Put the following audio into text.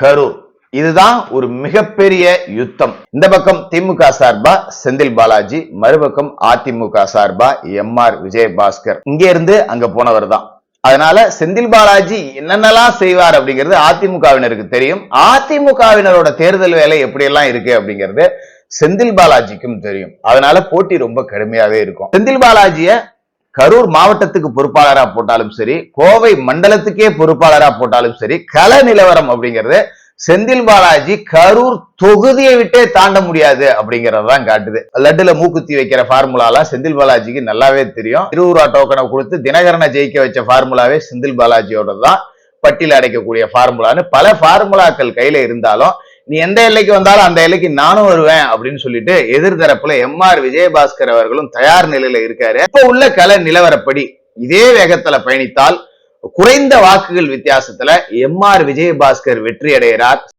கரூர். இதுதான் ஒரு மிகப்பெரிய யுத்தம். இந்த பக்கம் திமுக சார்பா செந்தில் பாலாஜி மறுபக்கம் அதிமுக சார்பா எம் ஆர் விஜயபாஸ்கர். இங்க இருந்து அங்க போனவர் தான். அதனால செந்தில் பாலாஜி என்னென்னலாம் செய்வார் அப்படிங்கிறது அதிமுகவினருக்கு தெரியும். அதிமுகவினரோட தேர்தல் வேலை எப்படியெல்லாம் இருக்கு அப்படிங்கிறது செந்தில் பாலாஜிக்கும் தெரியும். அதனால போட்டி ரொம்ப கடுமையாவே இருக்கும். செந்தில் பாலாஜிய கரூர் மாவட்டத்துக்கு பொறுப்பாளரா போட்டாலும் சரி கோவை மண்டலத்துக்கே பொறுப்பாளரா போட்டாலும் சரி கள நிலவரம் அப்படிங்கிறது செந்தில் பாலாஜி கரூர் தொகுதியை விட்டே தாண்ட முடியாது அப்படிங்கறதான் காட்டுது. லட்டுல மூக்குத்தி வைக்கிற ஃபார்முலாலாம் செந்தில் பாலாஜிக்கு நல்லாவே தெரியும். இருபது ரூபா டோக்கனை கொடுத்து தினகரனை ஜெயிக்க வச்ச ஃபார்முலாவே செந்தில் பாலாஜியோட தான் பட்டியல் அடைக்கக்கூடிய ஃபார்முலான்னு பல ஃபார்முலாக்கள் கையில இருந்தாலும் நீ எந்த எல்லைக்கு வந்தாலும் அந்த எல்லைக்கு நானும் வருவேன் அப்படின்னு சொல்லிட்டு எதிர்தரப்புல எம் ஆர் விஜயபாஸ்கர் அவர்களும் தயார் நிலையில இருக்காரு. இப்ப உள்ள கல நிலவரப்படி இதே வேகத்துல பயணித்தால் குறைந்த வாக்குகள் வித்தியாசத்துல எம் ஆர் விஜயபாஸ்கர் வெற்றி அடைகிறார்